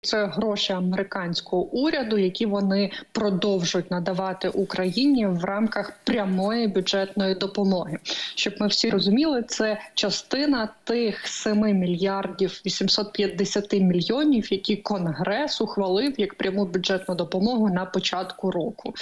Це гроші американського уряду, які вони продовжують надавати Україні в рамках прямої бюджетної допомоги. Щоб ми всі розуміли, це частина тих 7 мільярдів 850 мільйонів, які Конгрес ухвалив як пряму бюджетну допомогу на початку року.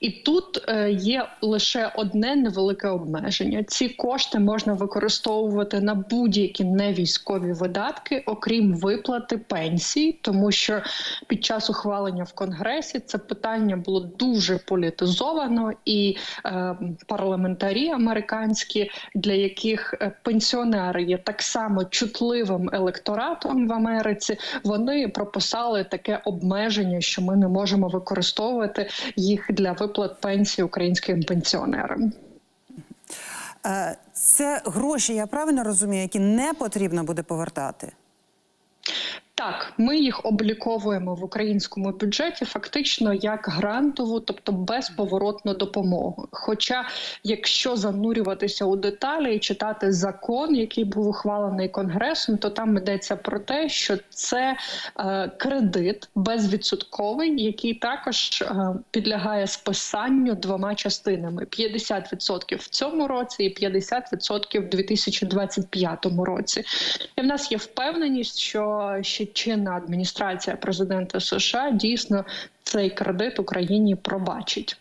І тут е, є лише одне невелике обмеження: ці кошти можна використовувати на будь-які невійськові видатки, окрім виплати пенсій, тому що під час ухвалення в Конгресі це питання було дуже політизовано, і е, парламентарі американські, для яких е, пенсіонери є так само чутливим електоратом в Америці, вони прописали таке обмеження, що ми не можемо використовувати їх для виплат пенсій українським пенсіонерам. Е, Це гроші, я правильно розумію, які не потрібно буде повертати. Так, ми їх обліковуємо в українському бюджеті фактично як грантову, тобто безповоротну допомогу. Хоча, якщо занурюватися у деталі і читати закон, який був ухвалений конгресом, то там йдеться про те, що це е, кредит безвідсотковий, який також е, підлягає списанню двома частинами: 50% в цьому році і 50% в 2025 році. І в нас є впевненість, що ще чинна адміністрація президента США дійсно цей кредит Україні пробачить.